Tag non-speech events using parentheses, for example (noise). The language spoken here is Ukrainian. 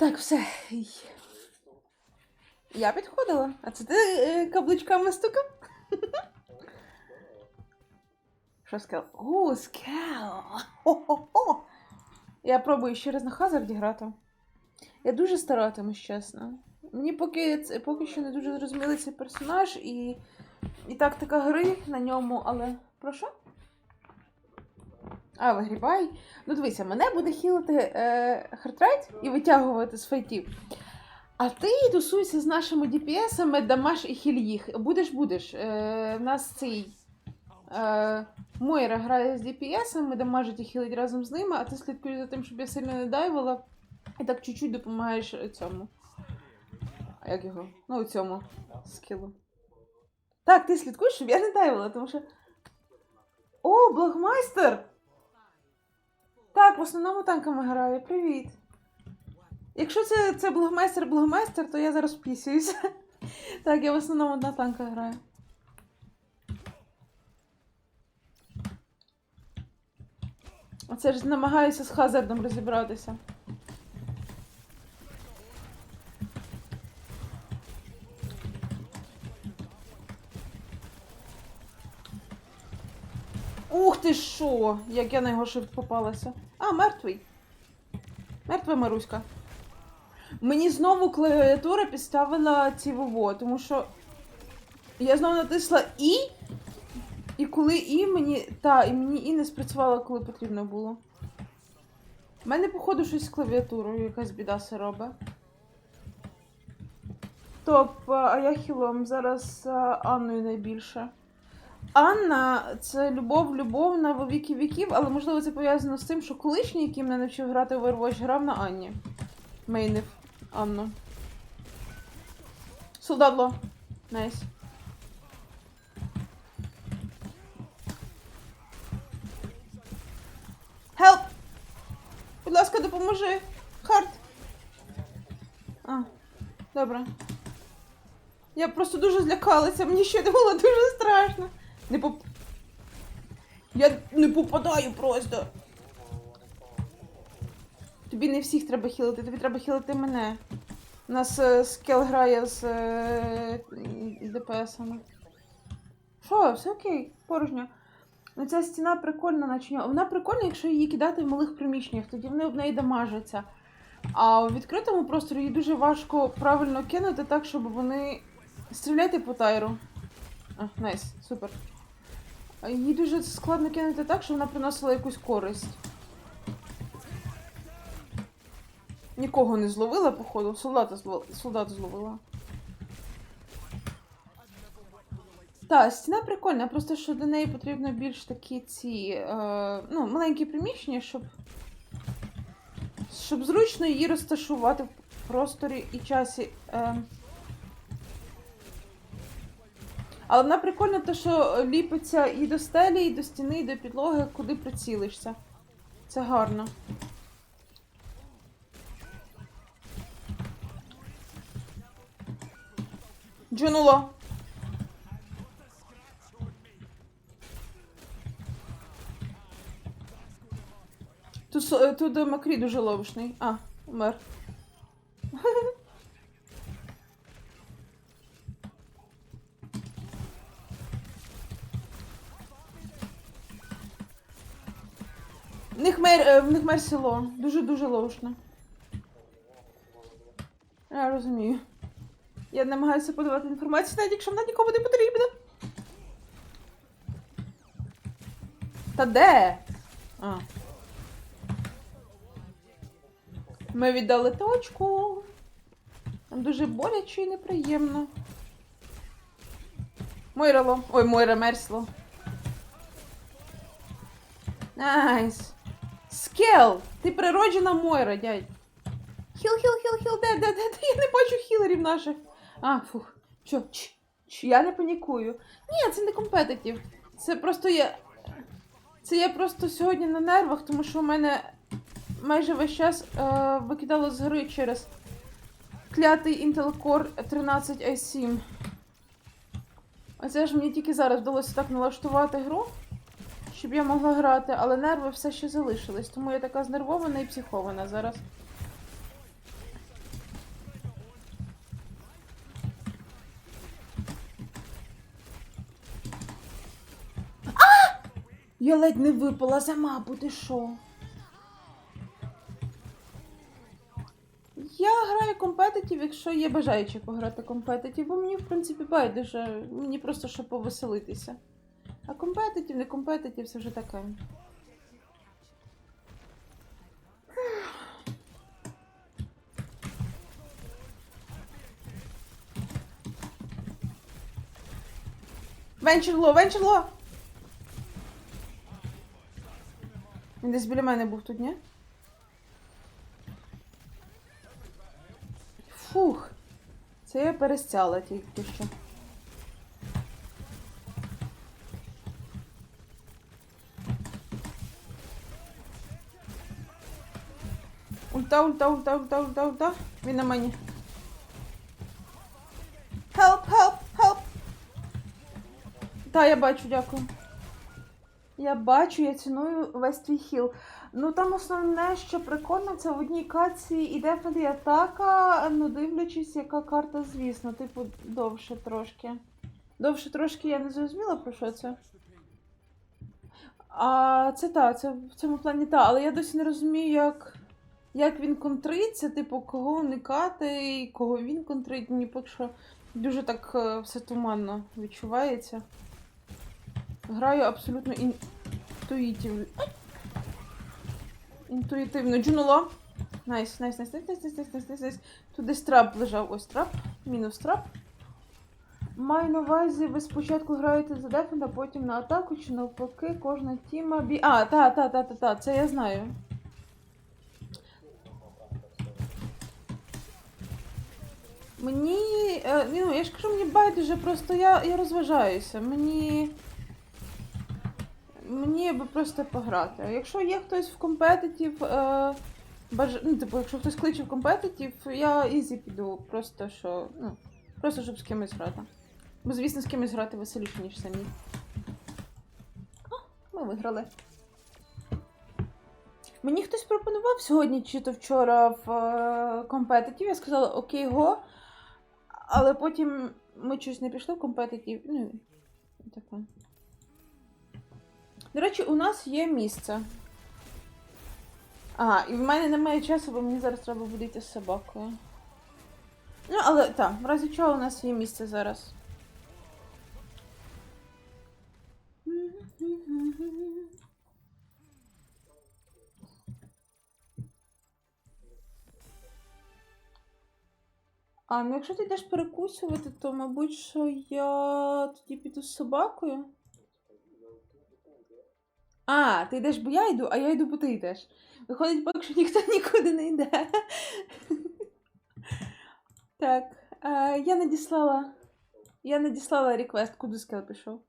Так, все. Я підходила. А це ти е, каблучками стукав? (laughs) Що скел? О, скел! Хо-хо-хо! Я пробую ще раз на Хазарді грати. Я дуже старатимусь, чесно. Мені поки, поки що не дуже зрозумілий цей персонаж і, і тактика гри на ньому, але. Про що? А, вигрібай. Ну дивися, мене буде хілити е, хартрайт і витягувати з файтів. А ти тусуйся з нашими DPS-ами, дамаш і хіль їх. Будеш, будеш. Е, в нас цей. Е, Мойра грає з DPS-ами, дамажить і хілить разом з ними, а ти слідкуєш за тим, щоб я сильно не дайвила. І так чуть-чуть допомагаєш цьому. Як його? Ну, у цьому скілу. Так, ти слідкуєш, щоб я не дайвила, тому що. О, Благмайстер! Так, в основному танками граю. Привіт. Якщо це, це блогмейстер, благмайстер, то я зараз впісююся. (laughs) Так, я в основному на танках граю. Оце ж намагаюся з Хазардом розібратися. Ух ти що! Як я на його шифт попалася. А, мертвий. Мертва Маруська. Мені знову клавіатура підставила ці ВВО, тому що я знову натисла І, і коли І мені. Та, і мені І не спрацювало, коли потрібно було. У мене, походу, щось з клавіатурою, якась біда се робить. Топ, а я хілом зараз Анною найбільше. Анна це любов, любовна во віки віків, але можливо це пов'язано з тим, що колишній, який мене навчив грати в Overwatch, грав на Анні. Мейнив Анну. Солдадло. Найс. Help! Будь ласка, допоможи. Харт. А, добре. Я просто дуже злякалася, мені ще було дуже страшно. Не поп... Я не попадаю просто. Тобі не всіх треба хілити, тобі треба хілити мене. У нас е, скел грає з е, ДПСами. Що, все окей, порожньо. Ну ця стіна прикольна, наче. Вона прикольна, якщо її кидати в малих приміщеннях, тоді вони об неї дамажаться. А у відкритому просторі її дуже важко правильно кинути так, щоб вони. Стріляйте по тайру. А, найс, супер. Її дуже складно кинути так, щоб вона приносила якусь користь. Нікого не зловила, походу. Солдата зловила. Солдата зловила. Так, стіна прикольна, просто що до неї потрібно більш такі ці. Е, ну, маленькі приміщення, щоб. Щоб зручно її розташувати в просторі і часі. Е, Але вона прикольна, те, що ліпиться і до стелі, і до стіни, і до підлоги, куди прицілишся. Це гарно. Джунуло. Тут, тут Макрі дуже ловушний. А, умер. В них мер, е, в них мер село. Дуже-дуже ловушно. Я розумію. Я намагаюся подавати інформацію, навіть якщо вона нікому не потрібна. Та де? А. Ми віддали точку. Там дуже боляче і неприємно. Мойрало. Ой, Мойра мерсло. Найс. Скел! Ти природжена Мойра, дядь. Хіл, хіл, хіл, хіл, де, де, де, де? Я не бачу хілерів наших. А, фух. Чо? Ч, ч, я не панікую. Ні, це не компетитів. Це просто я. Це я просто сьогодні на нервах, тому що у мене майже весь час е, викидало з гри через клятий Intel Core 13 i7. Оце ж мені тільки зараз вдалося так налаштувати гру, щоб я могла грати, але нерви все ще залишились, тому я така знервована і психована зараз. А! Я ледь не випала за мабу, ти що? Я граю компетитів, якщо є бажаючі пограти компетитів, бо мені, в принципі, байдуже. Мені просто щоб повеселитися. А компетитів, не компетитів, це вже таке. Венчерло, венчерло! Він десь біля мене був тут, ні? Фух. Це я перестяла тільки що. Ульта, ульта, ульта, ульта, ульта, ульта. Він на мені. Help, help, help. Та, я бачу, дякую. Я бачу, я ціную весь твій хіл. Ну там основне, що прикольно, це в одній каці іде атака, ну дивлячись, яка карта, звісно, типу, довше трошки. Довше трошки я не зрозуміла про що це. А це та, це в цьому плані та, але я досі не розумію, як, як він контриться, типу, кого уникати, і кого він контрить. Мені поки що дуже так е, все туманно відчувається. Граю абсолютно інтуїтивно. Інтуїтивно. Джунуло. Найс, найс, найс, найс, найс, найс, найс, найс, найс. Тут десь трап лежав. Ось трап. Мінус трап. Маю на увазі, ви спочатку граєте за дефенда, потім на атаку, чи навпаки, кожна тіма бі. А, та, та, та, та, та, це я знаю. Мені. е, ну, я ж кажу, мені байдуже, просто я, я розважаюся. Мені. Мені би просто пограти. А Якщо є хтось в компетитів, е, баж... ну, типу, якщо хтось кличе в компетитів, я ізі піду. Просто що. Ну, просто щоб з кимось грати. Бо, звісно, з кимось грати веселіше, ніж самі. О, ми виграли. Мені хтось пропонував сьогодні чи то вчора в е, компетитів. Я сказала окей, го. Але потім ми щось не пішли в компетитів. Ну, таке. До речі, у нас є місце. Ага, і в мене немає часу, бо мені зараз треба буде з собакою. Ну, але так, в разі чого у нас є місце зараз. А, ну якщо ти йдеш перекусувати, то, мабуть, що я тоді піду з собакою. А, ти йдеш, бо я йду, а я йду, бо ти йдеш. Виходить, поки що ніхто (laughs) нікуди не йде. Так, е, я надіслала. Я надіслала реквест, куди скел пішов.